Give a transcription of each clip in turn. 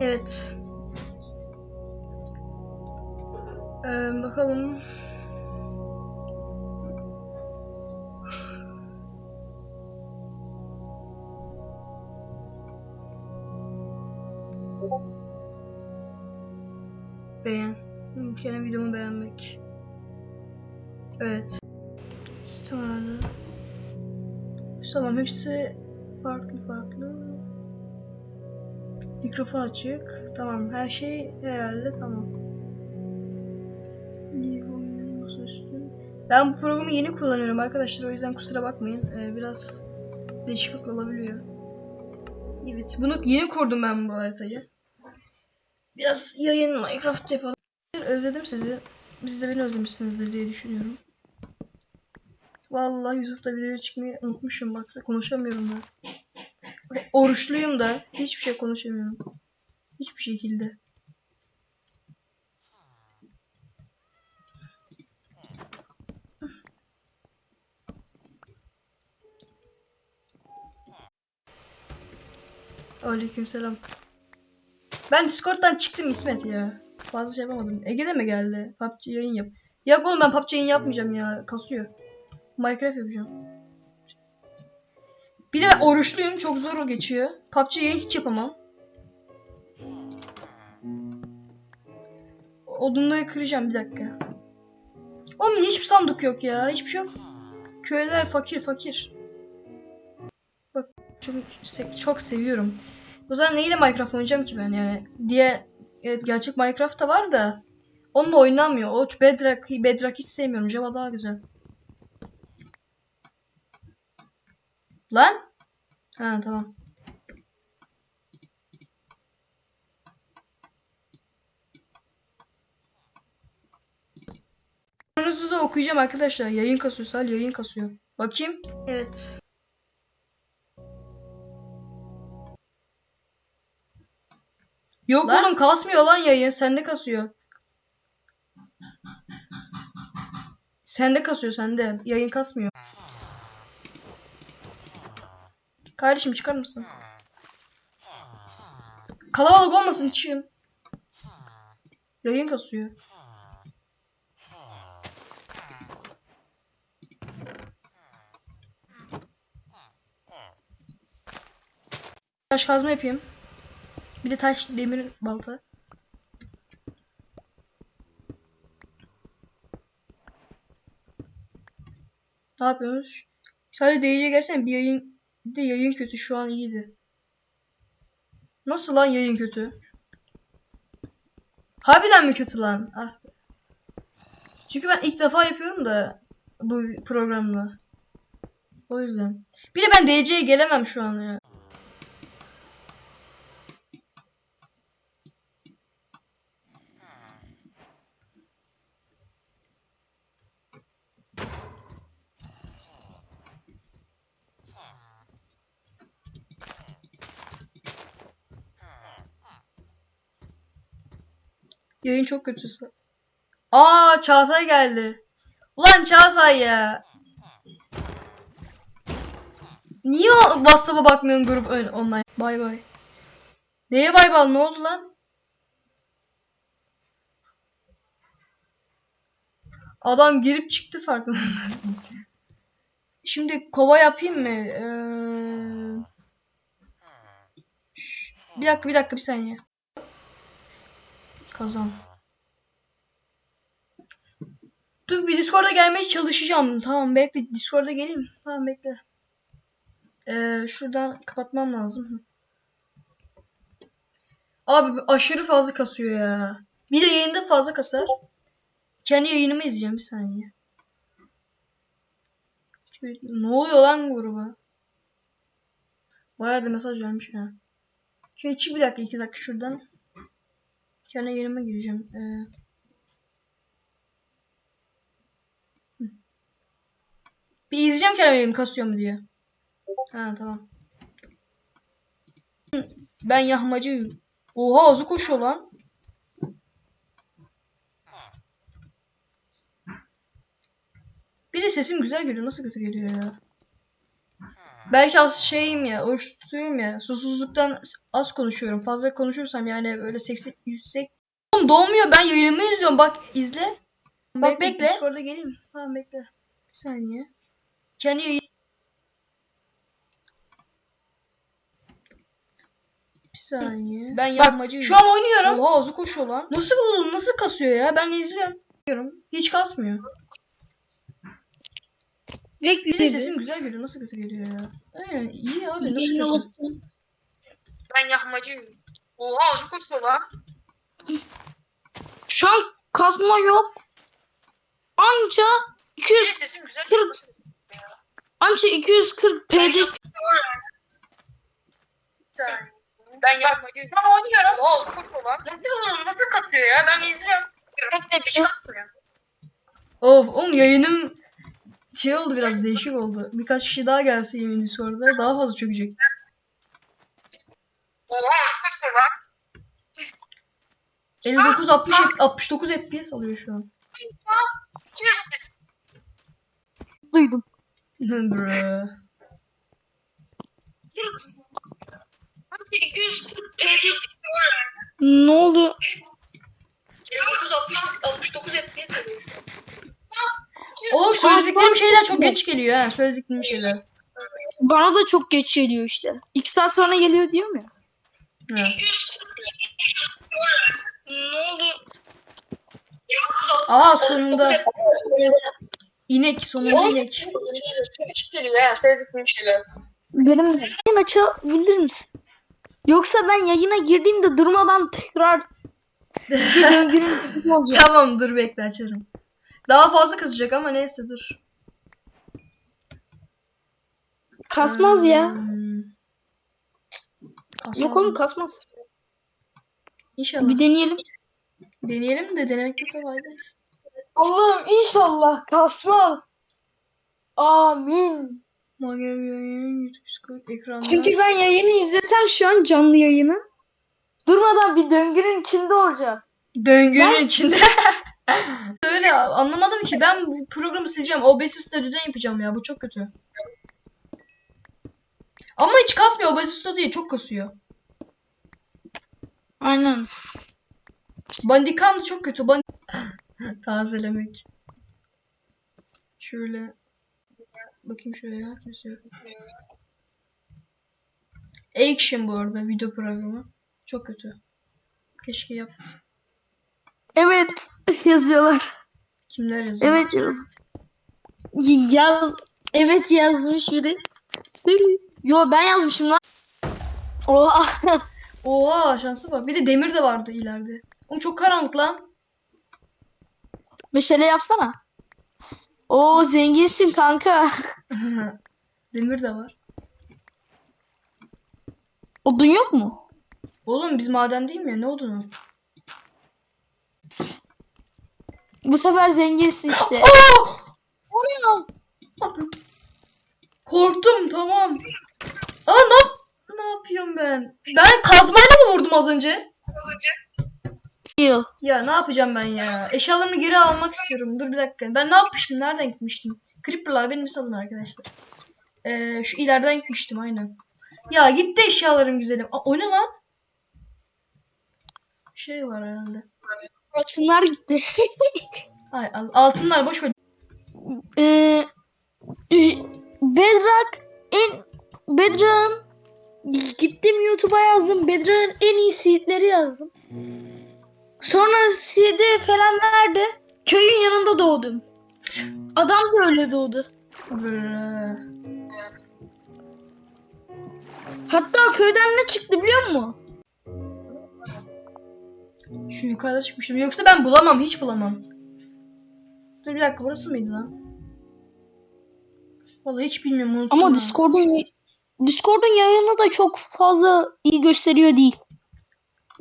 Evet. Ee, bakalım. Beğen. Kendi videomu beğenmek. Evet. Sonra Tamam hepsi farklı farklı. Mikrofon açık. Tamam her şey herhalde tamam. Ben bu programı yeni kullanıyorum arkadaşlar o yüzden kusura bakmayın. Ee, biraz değişiklik olabiliyor. Evet bunu yeni kurdum ben bu haritayı. Biraz yayın Minecraft yapalım. Özledim sizi. Siz de beni özlemişsinizdir diye düşünüyorum. Vallahi Yusuf'ta videoya çıkmayı unutmuşum baksa konuşamıyorum ben. Oruçluyum da hiçbir şey konuşamıyorum. Hiçbir şekilde. Aleykümselam. Ben Discord'dan çıktım İsmet ya. Fazla şey yapamadım. Ege de mi geldi? PUBG yayın yap. Yok oğlum ben PUBG yayın yapmayacağım ya. Kasıyor. Minecraft yapacağım. Bir de ben oruçluyum. Çok zor geçiyor. PUBG yayın hiç yapamam. Odunları kıracağım bir dakika. Oğlum hiçbir sandık yok ya. Hiçbir şey yok. Köyler fakir fakir. Bak çok, çok seviyorum. O zaman neyle Minecraft oynayacağım ki ben yani? Diye evet gerçek Minecraft da var da onunla oynanmıyor. O Bedrock, Bedrock hiç sevmiyorum. Java daha güzel. Lan? Ha tamam. Sorunuzu da okuyacağım arkadaşlar. Yayın kasıyor Sal, yayın kasıyor. Bakayım. Evet. Yok Lan? oğlum kasmıyor lan yayın. Sende kasıyor. Sende kasıyor sende. Yayın kasmıyor. Kardeşim çıkar mısın? Kalabalık olmasın çıkın. Yayın kasıyor. Taş kazma yapayım. Bir de taş demir balta. Ne yapıyoruz? Sadece DC'ye gelsen bir yayın bir de yayın kötü şu an iyiydi. Nasıl lan yayın kötü? Harbiden mi kötü lan? Ah. Çünkü ben ilk defa yapıyorum da bu programla. O yüzden. Bir de ben DC'ye gelemem şu an ya. Yayın çok kötü. Aa Çağatay geldi. Ulan Çağatay ya. Niye WhatsApp'a bakmıyorsun grup online? Bay bay. Neye bay bay? Ne oldu lan? Adam girip çıktı farkında. Şimdi kova yapayım mı? Ee... Bir dakika bir dakika bir saniye. Kazan. Dur bir Discord'a gelmeye çalışacağım. Tamam bekle. Discord'a geleyim. Tamam bekle. Ee, şuradan kapatmam lazım. Abi aşırı fazla kasıyor ya. Bir de yayında fazla kasar. Kendi yayınımı izleyeceğim bir saniye. Ne oluyor lan gruba? Bayağı da mesaj vermiş ya. Şimdi bir dakika iki dakika şuradan. Kendi yayınıma gireceğim. Ee. Bir izleyeceğim kendi yayınımı kasıyor mu diye. Ha tamam. Ben yahmacıyım. Oha hızlı koşuyor lan. Bir de sesim güzel geliyor. Nasıl kötü geliyor ya? Belki az şeyim ya, uyuşturuyorum ya. Susuzluktan az konuşuyorum. Fazla konuşursam yani böyle 80 yüksek. Oğlum dolmuyor. Ben yayınımı izliyorum. Bak izle. Bak bekle. Discord'a geleyim. Tamam bekle. Bir saniye. Kendi yayın... Bir saniye. Ben Bak şu an oynuyorum. Oha hızlı koşuyor lan. Nasıl buldun? Nasıl kasıyor ya? Ben izliyorum. Hiç kasmıyor. De Bekle. sesim güzel geliyor. Nasıl kötü geliyor ya? Aynen iyi abi nasıl kötü? olsun. Ben yahmacıyım. Oha şu koşuyor lan. Şu an kazma yok. Anca 200 Sesim güzel. Kırk. Nasıl? anca 240 PD Ben yahmacıyım. Şu an oynuyorum. Oha şu koşuyor lan. Nasıl nasıl katıyor ya? Ben izliyorum. Bekle bir şey kasmıyor. Of oğlum yayınım şey oldu biraz değişik oldu. Birkaç kişi daha gelse yemin Discord'da daha fazla çökecek. Oha şu koşuyor lan. 59 60 69 FPS alıyor şu an. duydum. Brr. 240 PD. Ne oldu? 59 60 69 FPS alıyor şu an. Oğlum söylediklerim şeyler çok geç geliyor ha. Söylediklerim şeyler. Bana da çok geç geliyor işte. 2 saat sonra geliyor diyorum ya. Ha. Aa sonunda inek sonunda inek. geliyor ya söylediklerim şeyler. Benim yayın açabilir misin? Yoksa ben yayına girdiğimde durmadan tekrar. Tamam dur bekle açarım. Daha fazla kasacak ama neyse dur. Kasmaz ya. Hmm. Kasmaz Yok oğlum kasmaz. İnşallah. Bir deneyelim. Deneyelim de denemekte de fayda. Allah'ım inşallah kasmaz. Amin. Magev yayın YouTube Discord ekranda. Çünkü ben yayını izlesem şu an canlı yayını durmadan bir döngünün içinde olacağız. Döngünün içinde. Öyle anlamadım ki ben bu programı sileceğim. OBS Studio'dan yapacağım ya bu çok kötü. Ama hiç kasmıyor OBS Studio çok kasıyor. Aynen. Bandicam da çok kötü. Band Tazelemek. Şöyle bakayım şöyle ya kimse yok. Action bu arada video programı. Çok kötü. Keşke yap. Evet yazıyorlar. Kimler yazıyor? Evet yaz. Yaz. Evet yazmış biri. Söyle. Yo ben yazmışım lan. Oha. Oha şansı bak. Bir de demir de vardı ileride. Oğlum çok karanlık lan. Meşale yapsana. Oo zenginsin kanka. demir de var. Odun yok mu? Oğlum biz maden değil mi ya? Ne oldu lan? Bu sefer zenginsin işte. Oh! O ne lan? Korktum tamam. Aa ne, yap- ne yapıyorum ben? Ben kazmayla mı vurdum az önce? Steel. Ya ne yapacağım ben ya? Eşyalarımı geri almak istiyorum. Dur bir dakika. Ben ne yapmıştım? Nereden gitmiştim? Creeper'lar benim salın arkadaşlar. Ee, şu ileriden gitmiştim aynen. Ya gitti eşyalarım güzelim. Aa, o ne lan? Şey var herhalde. Altınlar gitti. Ay, al- altınlar boş ver. Ee, e, Bedrock en Bedrock'ın gittim YouTube'a yazdım. Bedrock'ın en iyi seedleri yazdım. Sonra seed'i falan nerede? Köyün yanında doğdum. Adam da öyle doğdu. Brrr. Hatta köyden ne çıktı biliyor musun? Şu yukarıda çıkmışım. Yoksa ben bulamam. Hiç bulamam. Dur bir dakika. Burası mıydı lan? Vallahi hiç bilmiyorum. Unuttum Ama ha. Discord'un Discord'un yayını da çok fazla iyi gösteriyor değil.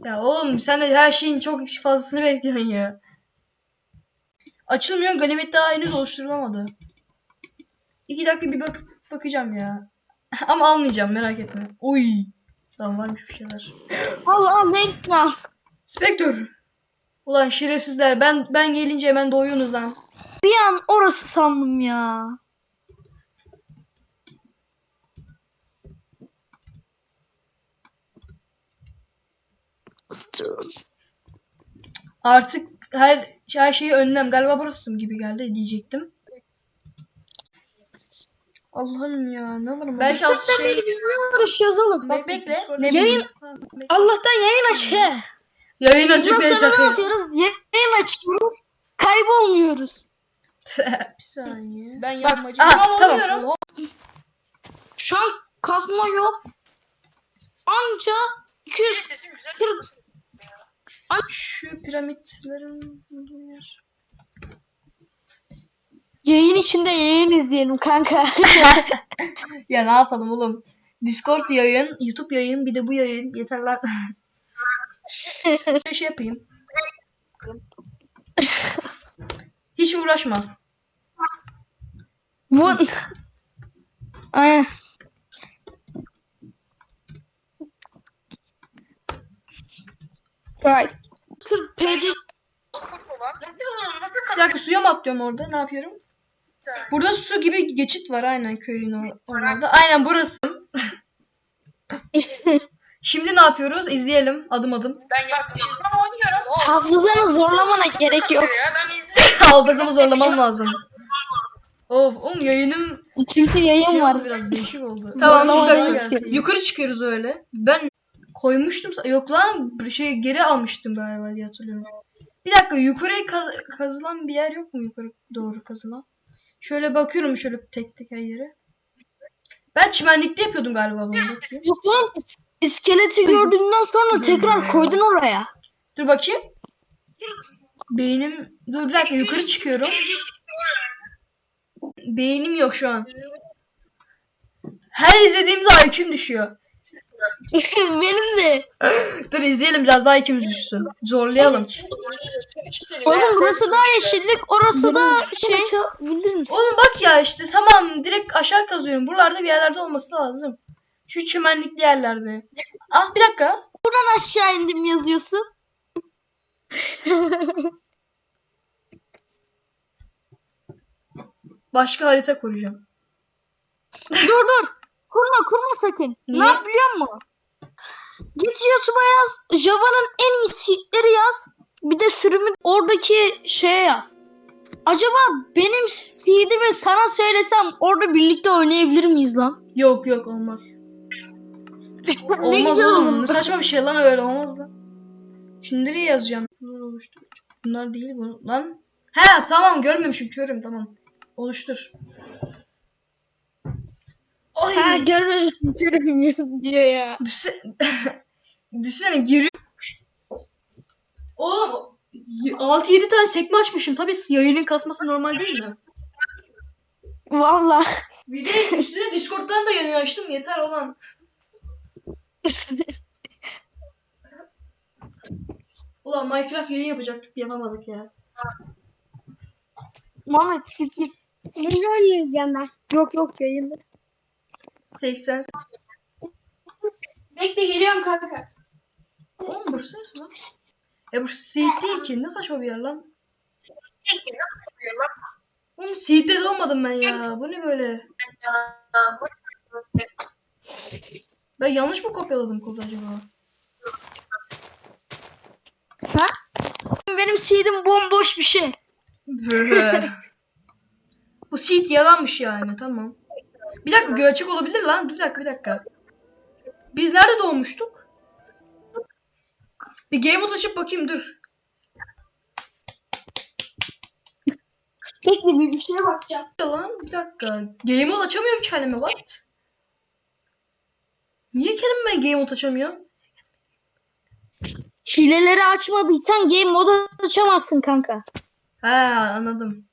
Ya oğlum sen de her şeyin çok fazlasını bekliyorsun ya. Açılmıyor. Ganimet daha henüz oluşturulamadı. İki dakika bir bakıp bakacağım ya. Ama almayacağım merak etme. Oy. Tamam varmış bir şeyler. Al al Spektör. Ulan şerefsizler ben ben gelince hemen doyuyorsunuz lan. Bir an orası sandım ya. Artık her, her şeyi önlem. Galiba burası gibi geldi diyecektim. Allah'ım ya ne olur mu? Ben şey... biz ne uğraşıyoruz oğlum? Bak bekle. Ne Yayın... Allah'tan yayın aç he. Yayın açık sonra verecek. ne yapıyoruz? Yayın açıyoruz. Kaybolmuyoruz. bir saniye. Ben Bak, yapmacı. aha, Tamam, tamam. oluyorum. Şu an kazma yok. Anca 200 Sesim güzel. Şu piramitlerin olduğu yer. yayın içinde yayın izleyelim kanka. Ya ne yapalım oğlum? Discord yayın, YouTube yayın, bir de bu yayın. Yeter lan. Bir şey yapayım. Hiç uğraşma. Bu Aynen. Right. 40 PD Bir dakika suya mı atlıyorum orada? Ne yapıyorum? Burada su gibi geçit var aynen köyün or- orada. Aynen burası. Şimdi ne yapıyoruz? İzleyelim adım adım. Ben yapmıyorum. Ben oynuyorum. Oo, hafızanı zorlamana gerek yok. ya ben izliyorum. Hafızamı zorlamam lazım. Of oğlum yayınım Çünkü yayın şey var. oldu biraz değişik oldu. Tamam Zorlama güzel değil. gelsin. Yukarı çıkıyoruz öyle. Ben koymuştum. sa- Yok lan bir şey geri almıştım galiba diye hatırlıyorum. Bir dakika yukarıya kaz- kazılan bir yer yok mu yukarı doğru kazılan? Şöyle bakıyorum şöyle tek tek her yere. Ben çimenlikte yapıyordum galiba bunu. Bakayım. Yok lan iskeleti gördüğünden sonra tekrar koydun oraya. Dur bakayım. Beynim... Dur bir dakika yukarı çıkıyorum. Beynim yok şu an. Her izlediğimde IQ'm düşüyor. Benim de. Dur izleyelim biraz daha IQ'muz düşsün. Zorlayalım. Oğlum burası daha yeşillik, orası da şey. Bilir misin? Oğlum bak ya işte tamam direkt aşağı kazıyorum. Buralarda bir yerlerde olması lazım. Şu çimenlikli yerlerde. Ah bir dakika. Buradan aşağı indim yazıyorsun. Başka harita kuracağım. dur dur. Kurma kurma sakın. Niye? Ne yap biliyor musun? Git YouTube'a yaz. Java'nın en iyi seedleri yaz. Bir de sürümü oradaki şeye yaz. Acaba benim seedimi sana söylesem orada birlikte oynayabilir miyiz lan? Yok yok olmaz. Ne Olmaz güzel oğlum. Ne saçma bir şey lan öyle olmaz lan. Şimdi nereye yazacağım? Bunlar oluştur. Bunlar değil bu. Lan. He tamam görmemişim körüm tamam. Oluştur. Ay. Ha görmemişsin görmemişsin diyor ya. Düşse... Düşünsene giriyor. Oğlum 6-7 tane sekme açmışım. Tabii yayının kasması normal değil mi? Valla. Bir de üstüne Discord'dan da yayın açtım. Yeter olan. Ulan Minecraft yayın yapacaktık yapamadık ya. Muhammed git git. Ne oynayacağım ben? Yok yok yayında. 80. Bekle geliyorum kanka. Oğlum burası neresi lan? E bu Seed değil ki. Ne saçma bir yer lan. Oğlum Seed'de de olmadım ben ya. Bu ne böyle? Ben yanlış mı kopyaladım kodu acaba? Ha? Benim seedim bomboş bir şey. Bu seed yalanmış yani tamam. Bir dakika göçek olabilir lan. Bir dakika bir dakika. Biz nerede doğmuştuk? Bir game mode açıp bakayım dur. Bekle bir, bir şeye bakacağım. Lan bir dakika. Game mode açamıyorum kendime what? Niye kendime ben game mode açamıyorum? Hileleri açmadıysan game modu açamazsın kanka. Ha anladım.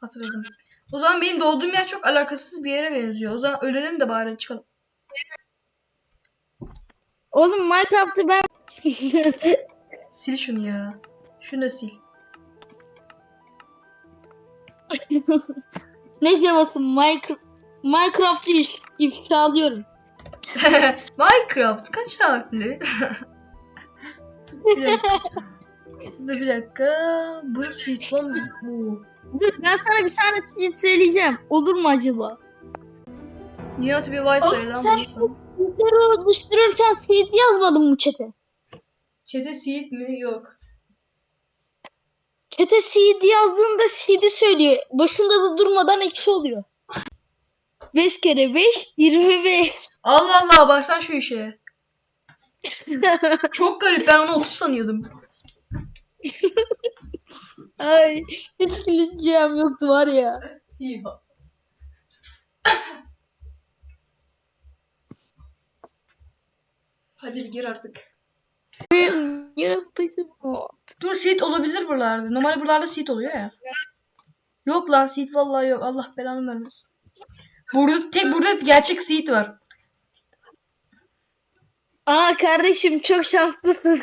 Hatırladım. O zaman benim doğduğum yer çok alakasız bir yere benziyor. O zaman ölelim de bari çıkalım. Oğlum Minecraft'ı ben Sil şunu ya. Şunu da sil. ne diyorsun Minecraft Minecraft'ı if- ifşalıyorum. Minecraft kaç harfli? bir dakika. Dur bir dakika. Burası hiç lan bu. Dur ben sana bir tane seed söyleyeceğim. Olur mu acaba? Nihat bir vay say lan sen- bunu sana. Seedleri oluştururken seed yazmadın mı chat'e? Çete Seed mi? Yok. Çete CD yazdığında CD söylüyor. Başında da durmadan eksi oluyor. 5 kere 5 25. Allah Allah baştan şu işe. Çok garip ben onu 30 sanıyordum. Ay hiç güleceğim yoktu var ya. İyi bak. Hadi gir artık. Yaratıcı. Dur seed olabilir buralarda. Normalde buralarda seed oluyor ya. Yok lan seed vallahi yok. Allah belanı vermesin. Burada tek burada gerçek seed var. Aa kardeşim çok şanslısın.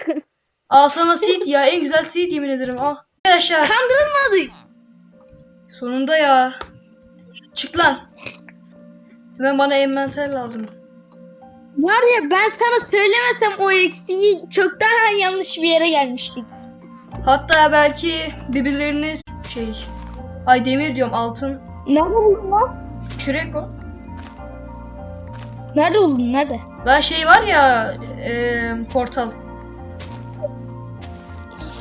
Al sana seed ya. En güzel seed yemin ederim. Al. Arkadaşlar Kandırılmadık. sonunda ya. Çık lan. Hemen bana envanter lazım. Var ya ben sana söylemesem o eksiği çok daha yanlış bir yere gelmiştik. Hatta belki birbirleriniz şey. Ay demir diyorum altın. Nerede buldun lan? Kürek o. Nerede buldun nerede? Lan şey var ya e, portal.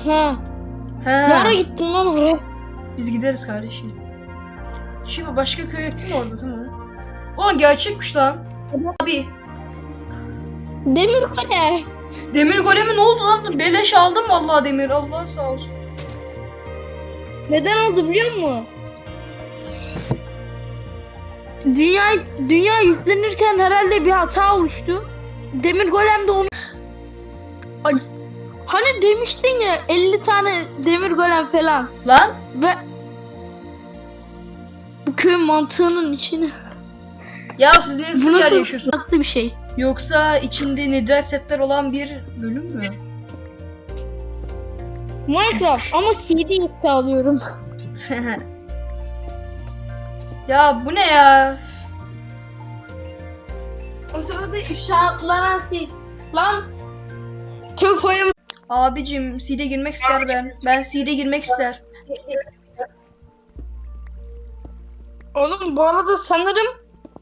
Ha. He. Nereye gittin lan oraya? Biz gideriz kardeşim. Şimdi başka köy yok mu orada tamam. Ulan gerçekmiş lan. Abi Demir kale. demir golemi ne oldu lan? Beleş aldım vallahi demir. Allah sağ olsun. Neden oldu biliyor musun? Dünya dünya yüklenirken herhalde bir hata oluştu. Demir golem de onu Ay, Hani demiştin ya 50 tane demir golem falan Lan ve bu köyün mantığının içine ya siz neresi bu nasıl yaşıyorsunuz? farklı bir şey. Yoksa içinde nidrat setler olan bir bölüm mü? Minecraft ama CD yükle alıyorum. ya bu ne ya? O sırada ifşaatlanan şey. Lan çok koyam. Abicim seed'e girmek ister ben. Ben seed'e girmek ister. Oğlum bu arada sanırım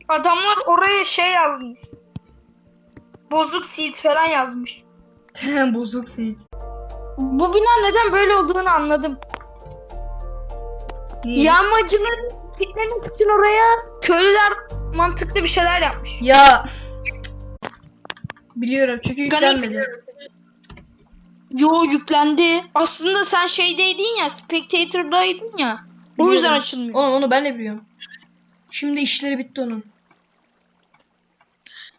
adamlar oraya şey yazmış. Bozuk seed falan yazmış. Bozuk seed. Bu bina neden böyle olduğunu anladım. Niye? Yağmacıları fitlemek için oraya köylüler mantıklı bir şeyler yapmış. Ya. Biliyorum çünkü yüklenmedi. Yo yüklendi. Aslında sen şeydeydin ya, Spectator'daydın ya. O yüzden Biliyorum. açılmıyor. Onu, onu ben de biliyorum. Şimdi işleri bitti onun.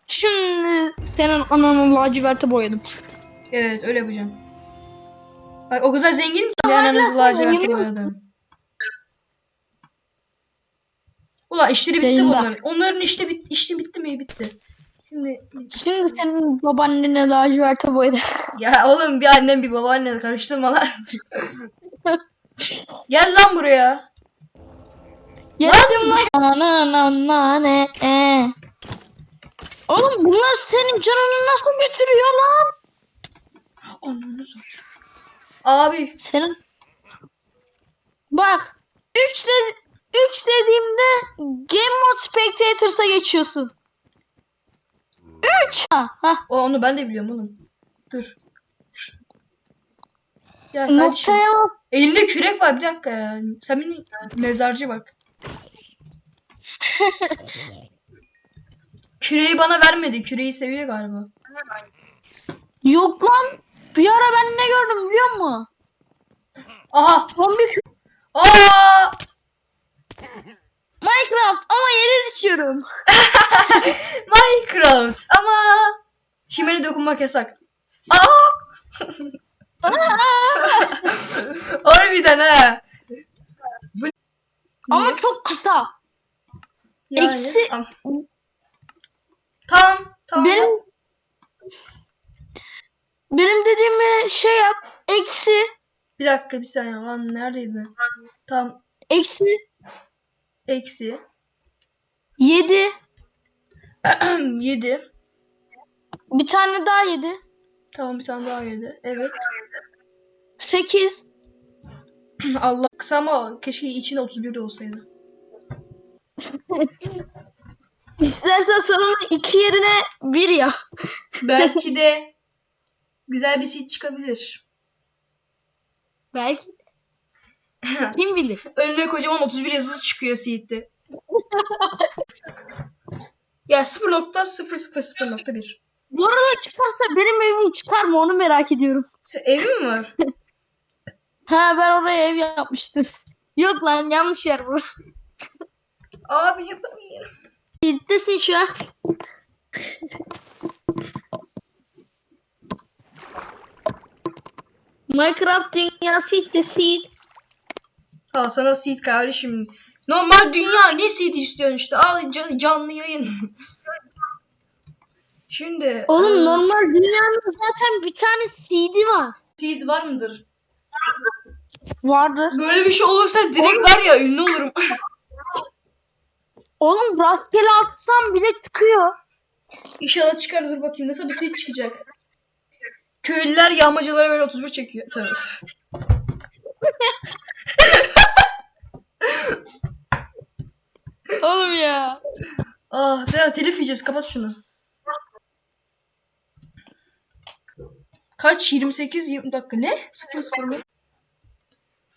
Şimdi senin ananı laciverte boyadım. Evet öyle yapacağım. Ay, o kadar zengin ki sen lacivert zengin boyadım. Ulan işleri bitti Yayında. bunların. Onların işte bit işi bitti mi? Bitti. Şimdi Şimdi senin babaannene laciverte boyadım. ya oğlum bir annem bir babaanne karıştırma lan. Gel lan buraya. Geldim lan. Anan anan e, e. Oğlum bunlar senin canını nasıl götürüyor lan? Ananı satayım. Abi Senin Bak 3 de 3 dediğimde Game Mode Spectators'a geçiyorsun. 3 ha, ha. o, onu ben de biliyorum oğlum. Dur. Ya kardeşim. Noktaya bak. Elinde kürek var bir dakika ya. Sen beni mezarcı bak. Küreği bana vermedi. Küreği seviyor galiba. Yok lan. Bir ara ben ne gördüm biliyor musun? Aha! Zombi Aa! Minecraft ama yere düşüyorum. Minecraft ama çimene dokunmak yasak. Aa! Harbiden ha. Bu ama çok kısa. Yani, eksi- Tamam. Tamam. tamam. Benim benim dediğimi şey yap. Eksi Bir dakika bir saniye lan neredeydi? Tam eksi eksi 7 7. bir tane daha 7 Tamam bir tane daha yedi. Evet. 8 Allah kısa ama keşke içinde 31 de olsaydı. İstersen sonuna 2 yerine 1 ya. Belki de güzel bir seed çıkabilir. Belki. Kim bilir? Önüne kocaman 31 yazısı çıkıyor seed'de. ya 0.000.1. Bu arada çıkarsa benim evim çıkar mı onu merak ediyorum. Sen- Evin mi var? Ha ben oraya ev yapmıştım. Yok lan yanlış yer bu. Abi yapamıyorum. Seed'desin şu an. Minecraft dünyası işte seed. Al sana seed kardeşim. Normal dünya ne seed istiyorsun işte. Al can- canlı yayın. Şimdi Oğlum e, normal dünyanın zaten bir tane seed'i var. seed var mıdır? Vardı. Böyle bir şey olursa direkt var ya ünlü olurum. Oğlum rastgele atsam bile çıkıyor. İnşallah çıkar dur bakayım nasıl bir seed çıkacak. Köylüler yağmacılara böyle 31 çekiyor. Tabii. Oğlum ya. Ah ya telif yiyeceğiz kapat şunu. Kaç? 28 20 dakika ne? 0 0 mı?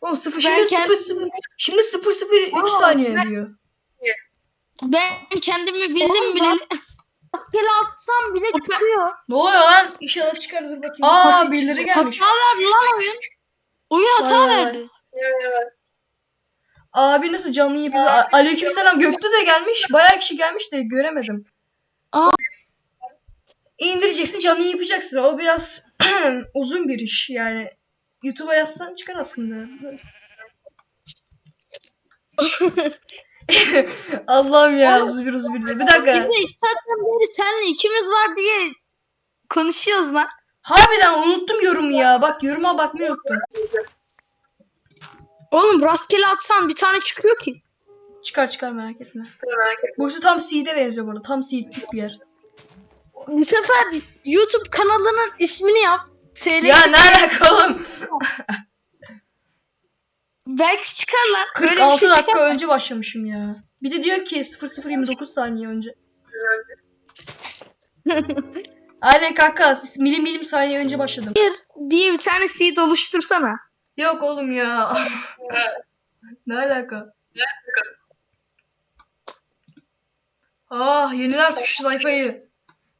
Oğlum 0 şimdi Ben kend- 0 0 şimdi 0 0 3 saniye diyor. Ben kendimi bildim bile. Rastgele atsam bile çıkıyor. Ne oluyor lan? İnşallah çıkar dur bakayım. Aa birileri gelmiş. Hata verdi lan oyun. Oyun hata Vay vay vay. verdi. Abi nasıl canlı yapıyor? Aleykümselam Gökte de gelmiş. Bayağı kişi gelmiş de göremedim. Aa. İndireceksin canlı yapacaksın. O biraz uzun bir iş yani. YouTube'a yazsan çıkar aslında. Allah'ım ya uzun bir uzun bir. Bir Bir dakika. zaten beri senle ikimiz var diye konuşuyoruz lan. Harbiden unuttum yorumu ya. Bak yoruma bakmayı unuttum. Oğlum rastgele atsan bir tane çıkıyor ki. Çıkar çıkar merak etme. Burası tam Seed'e benziyor bu arada. Tam Seed'lik bir yer. Bu sefer YouTube kanalının ismini yap. Söyle. Ya ne alaka oğlum? Belki çıkarlar. Böyle bir 46 şey dakika çıkar. önce başlamışım ya. Bir de diyor ki 0029 saniye önce. Aynen kanka milim milim saniye önce başladım. diye bir tane seed oluştursana. Yok oğlum ya. ne alaka? Ah yenile artık şu sayfayı.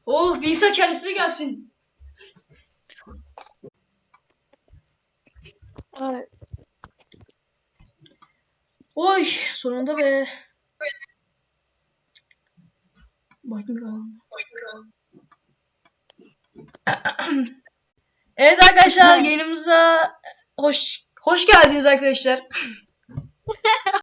Oh bilgisayar kendisine gelsin. Oy sonunda be. Bakayım Evet arkadaşlar yayınımıza hoş hoş geldiniz arkadaşlar.